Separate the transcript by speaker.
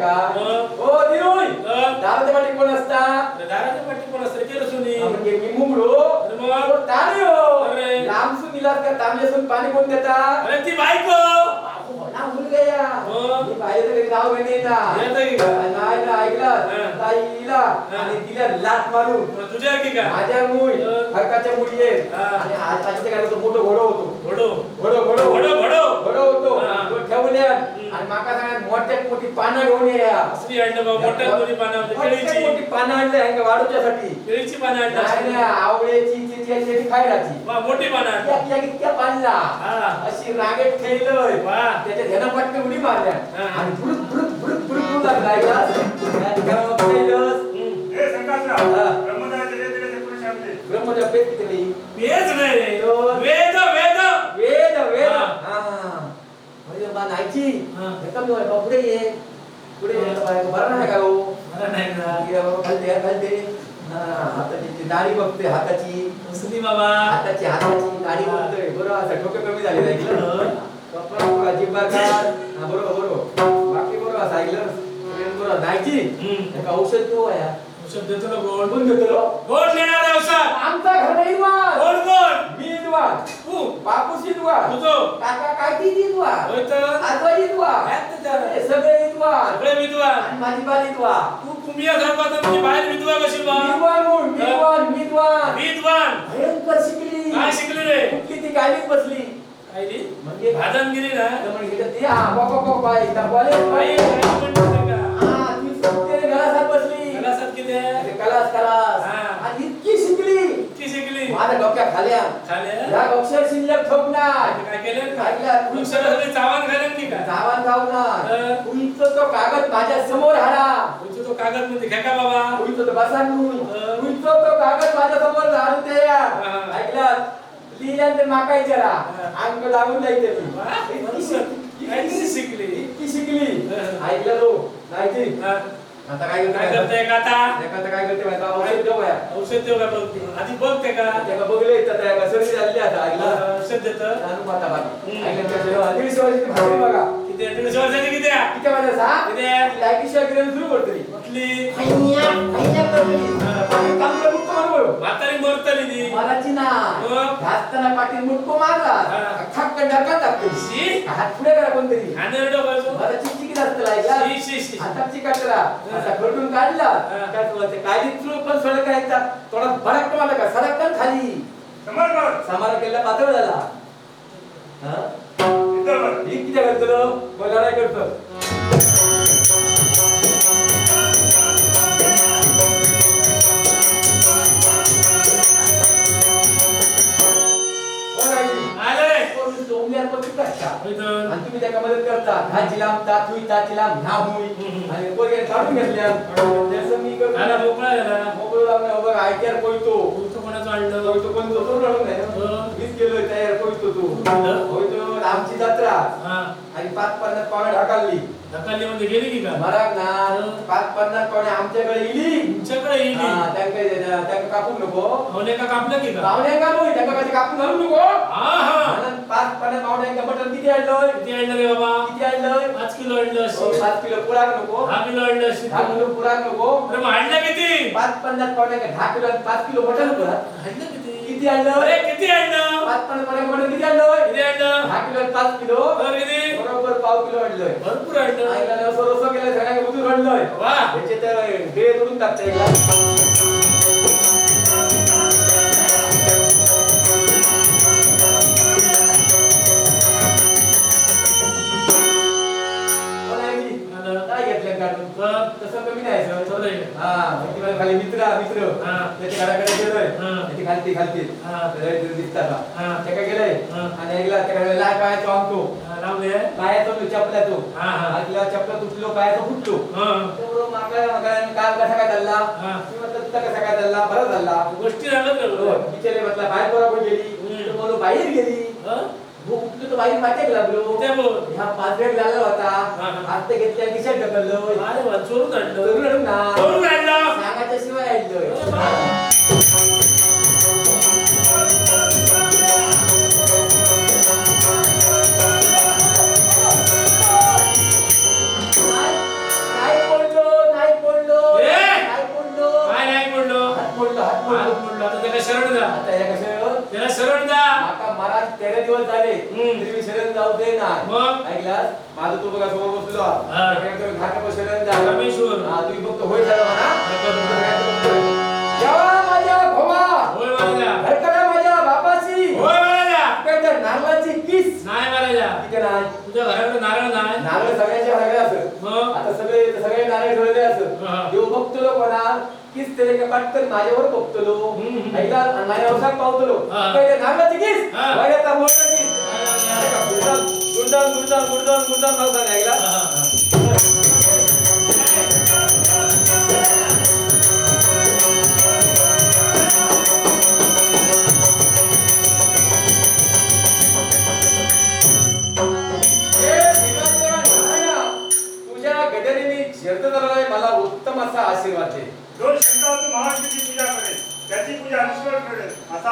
Speaker 1: काय का?
Speaker 2: मग?
Speaker 1: ओ दिनोय
Speaker 2: अं?
Speaker 1: दाराच्या पाठी कोण असता?
Speaker 2: दाराच्या पाठी कोण असतं? केलं सुनी
Speaker 1: हा, म्हणजे मी
Speaker 2: अरे मग?
Speaker 1: तो ताणी हो.
Speaker 2: अरे.
Speaker 1: लांबसून दिलास का? तांबल्यासून पाणी कोण देता?
Speaker 2: अरे ती बायको! हा. हा.
Speaker 1: माझ्या मुळ. हरकाच्या मुली आहेत
Speaker 2: हा.
Speaker 1: आणि आज आजच्या तो मोठो घोडो होतो.
Speaker 2: घोडो.
Speaker 1: घोडो घोडो
Speaker 2: घोडो
Speaker 1: होतो
Speaker 2: हा.
Speaker 1: तो ठेवल्या आणि माका सांगत मोठी पानं घेऊन या
Speaker 2: असली आणलं बाबा मोठ्या दोन्ही पानं
Speaker 1: मोठ्यात
Speaker 2: केळीची.
Speaker 1: मोठी पानं
Speaker 2: केळीची पानं
Speaker 1: नाही चिंचेची
Speaker 2: वा मोठी पानं
Speaker 1: इतक्या पाणला
Speaker 2: हा.
Speaker 1: अशी रागेत खेळलोय.
Speaker 2: वा.
Speaker 1: त्याच्या ध्याना पटकन उडी मारल्या.
Speaker 2: हा.
Speaker 1: आणि लागला. त्या खेळलोस.
Speaker 2: हम्म.
Speaker 3: हे संकासराव
Speaker 1: हा.
Speaker 3: ब्रह्मदेवाचे वेद दिले ते पुरुष आपले
Speaker 1: ब्रह्मदेव पेट किती
Speaker 2: वेद नाही रे
Speaker 1: दोन.
Speaker 2: वेद वेद
Speaker 1: वेद वेद
Speaker 2: हा.
Speaker 1: हा म्हणजे बा नाहीची
Speaker 2: हा.
Speaker 1: कमी होय बा पुढे ये पुढे ये बाय, बरं नाही का हो
Speaker 2: मला नाही ना
Speaker 1: ये बाबा, खालते खालते हा, हाताची ती दाढी बघते हाताची
Speaker 2: मुसली बाबा
Speaker 1: हाताची हाताची दाढी बघतोय बरोबर असं डोकं कमी झाले ऐकलं कपडा. हा, बरोबर बरोबर बाकी बरोबर असं ऐकलं सगळं बरोबर नाहीची
Speaker 2: हम्म.
Speaker 1: एका औषध तो आहे
Speaker 2: औषध देतो ना गोड
Speaker 1: कोण घेतो
Speaker 2: गोड देणार औषध
Speaker 1: आमचा घर नाही विद्वान
Speaker 2: गोड गोड
Speaker 1: मी विद्वान
Speaker 2: तू
Speaker 1: बापूस विद्वान
Speaker 2: तुझो
Speaker 1: काका काकी विद्वान
Speaker 2: होय तर.
Speaker 1: आजोबा विद्वान
Speaker 2: त्याच्यात.
Speaker 1: हे सगळे विद्वान.
Speaker 2: सगळे विद्वान.
Speaker 1: आणि माझी बाल विद्वान
Speaker 2: तू कुमिया धर्मात तुझी बाहेर विधवा कशी बा?
Speaker 1: विद्वान म्हणून विद्वान विद्वान.
Speaker 2: विद्वान.
Speaker 1: भयंकर शिकली.
Speaker 2: काय शिकली रे?
Speaker 1: कुठली ती गाडीत बसली.
Speaker 2: काय रे?
Speaker 1: म्हणजे
Speaker 2: भाजनगिरी ना?
Speaker 1: तर म्हणजे ती हा बाबा बाबा इथं कॉलेज
Speaker 2: बाई
Speaker 1: हा ती घरासात बसली.
Speaker 2: कलासात किती
Speaker 1: कलास कलास. इतकी शिकली? माझ्या डोक्या खाल्या.
Speaker 2: खाले
Speaker 1: या अक्षर शिल्लक ठोकणार
Speaker 2: काय केलं?
Speaker 1: खायला तू
Speaker 2: अक्षरासाठी चावण की काय?
Speaker 1: जावान जावणार
Speaker 2: हा.
Speaker 1: तुमचं तो कागद माझ्यासमोर हाडा
Speaker 2: तुझं तो कागदमध्ये घ्या का बाबा.
Speaker 1: तुमचं तो बसान
Speaker 2: हा.
Speaker 1: तुमचं तो कागद माझ्यासमोर दे
Speaker 2: हा.
Speaker 1: ऐकलं? लिहिल्यानंतर माका विचारा. अंक दाबून जायचे इतकी
Speaker 2: शिकली?
Speaker 1: इतकी शिकली. ऐकलं तो? नाही ती. आता काय
Speaker 2: काय
Speaker 1: करते
Speaker 2: का आता
Speaker 1: आता काय करते माहिती? औषध देऊ या
Speaker 2: औषध देऊ का बघ? आधी बघ ते का
Speaker 1: त्याला बघले तर त्या सर्दी झाली आता ऐकलं
Speaker 2: औषध देत.
Speaker 1: बाकी.
Speaker 2: हम्म.
Speaker 1: दीडशे वर्षाची भाकरी बघा.
Speaker 2: किती आहे? वर्षाची किती आहे?
Speaker 1: किती माझ्या सहा
Speaker 2: किती आहे?
Speaker 1: लायकी शिवाय सुरू करते
Speaker 2: कुठली? म्हातारी मरतली ती
Speaker 1: मलाची ना घासताना पाठी मुटको मारला. खक्क डका टाकतो? हात पुढे करा कोणतरी. मला चिकचिकीत असतं
Speaker 2: शी.
Speaker 1: हातात चिकटला असा खरडून काढला. काय तुला काळी चूळ पण सडक करायचा थोडा भडक मला का सडक खाली
Speaker 3: समर्पण
Speaker 1: समारा केला पातळ झाला हा? किती करतो लढाई करतो आणि तुम्ही त्याला मदत करता हा चिलाम ता तुई ता चिलाम ह्या हुई. आणि पोरगे काढून घेतल्या जसं मी करतो
Speaker 2: मोकळा झाला.
Speaker 1: मोकळं लावलं बघ आयत्यार कोयतो
Speaker 2: तू कोणाचं आणलं?
Speaker 1: कोयतो पण तो तो रडून नाही
Speaker 2: हो.
Speaker 1: ना. मीच गेलोय तयार कोयतो तो? कोयतो आमची जत्रा
Speaker 2: हा.
Speaker 1: आणि पाच पन्नास पावणे ढाकालली
Speaker 2: ढकलली गेली की का?
Speaker 1: मराक ना पाच पन्नास पावणे आमच्याकडे इली.
Speaker 2: तुमच्याकडे येईल
Speaker 1: हा, त्यांका त्यांका कापून नको.
Speaker 2: होणे का कापलं की का?
Speaker 1: पाहुण्यांका नको त्यांका कधी कापून घालू नको?
Speaker 2: हा हा
Speaker 1: म्हणून पाच पन्नास पाहुण्यांका मटण किती आणलं
Speaker 2: किती आणलं रे बाबा?
Speaker 1: किती आणलं
Speaker 2: पाच किलो आणलं
Speaker 1: हो,
Speaker 2: असेल
Speaker 1: पाच किलो पुराक नको.
Speaker 2: दहा किलो आणलं असेल
Speaker 1: दहा किलो पुराक नको.
Speaker 2: अरे मग आणलं किती?
Speaker 1: पाच पन्नास पाहुण्यांका दहा किलो आणि पाच किलो मटण पुराक
Speaker 2: आणलं किती?
Speaker 1: किती आणलं?
Speaker 2: अरे किती आणलं?
Speaker 1: पाच पन्नास पाहुण्यांका मटण किती आणलं?
Speaker 2: किती आणलं?
Speaker 1: दहा किलो पाच किलो.
Speaker 2: किती?
Speaker 1: बरोबर पाव किलो आणलंय.
Speaker 2: भरपूर आणलं.
Speaker 1: आईला केलं सगळ्यांना उतरून आणलंय.
Speaker 2: वा.
Speaker 1: त्याचे तर हे तोडून टाकता मला मित्र मित्र. त्याच्या घराकडे गेलोय.
Speaker 2: हा.
Speaker 1: त्याची खालती खालती.
Speaker 2: हा.
Speaker 1: त्याला दिसतात
Speaker 2: हा.
Speaker 1: त्या काय गेलंय
Speaker 2: हा.
Speaker 1: आणि ऐकला त्याकडे लाल पायाचा
Speaker 2: हा, राहू दे
Speaker 1: पायाचा तो चपला तो.
Speaker 2: हा, हा.
Speaker 1: ऐकला चपला तुटलो पायाचा फुटलो.
Speaker 2: हा.
Speaker 1: काल कसा काय चालला?
Speaker 2: हा.
Speaker 1: कसा काय चालला? बरं चालला.
Speaker 2: गोष्टी राहत
Speaker 1: बिचारे म्हटलं बाहेर बरोबर गेली? बाहेर गेली. भूक तर बाहेर लागलो. ह्या पाचव्या लागला होता.
Speaker 2: हा, हा.
Speaker 1: हात घेतल्या खिशात ढकललो.
Speaker 2: चोरून आणलं. आणलं.
Speaker 1: शिवाय दिवस झाले. तरी शरण जाऊ दे ना
Speaker 2: मग?
Speaker 1: ऐकलास माझं तू बघा समोर बसलो. घाट शरण जा. हा तुम्ही फक्त होय
Speaker 2: हा.
Speaker 1: देव बघतलो कोणा किस त्याने काय पटकन माझ्यावर बघतलो
Speaker 2: हम्म, हम्म.
Speaker 1: ऐका आणि माझ्या व्यवसाय पावतलो
Speaker 2: हा.
Speaker 1: काय त्या नारळाची किस
Speaker 2: हा.
Speaker 1: वळ्याचा मोठा किस ऐका, गुंडान गुंडान गुंडान गुंडान गुंडान नव्हता ऐकला
Speaker 2: हा, हा.
Speaker 1: परमाचा आशीर्वाद. दे
Speaker 3: जो शंकर महाराष्ट्राची पूजा करेल. त्याची पूजा ईश्वर करेल असा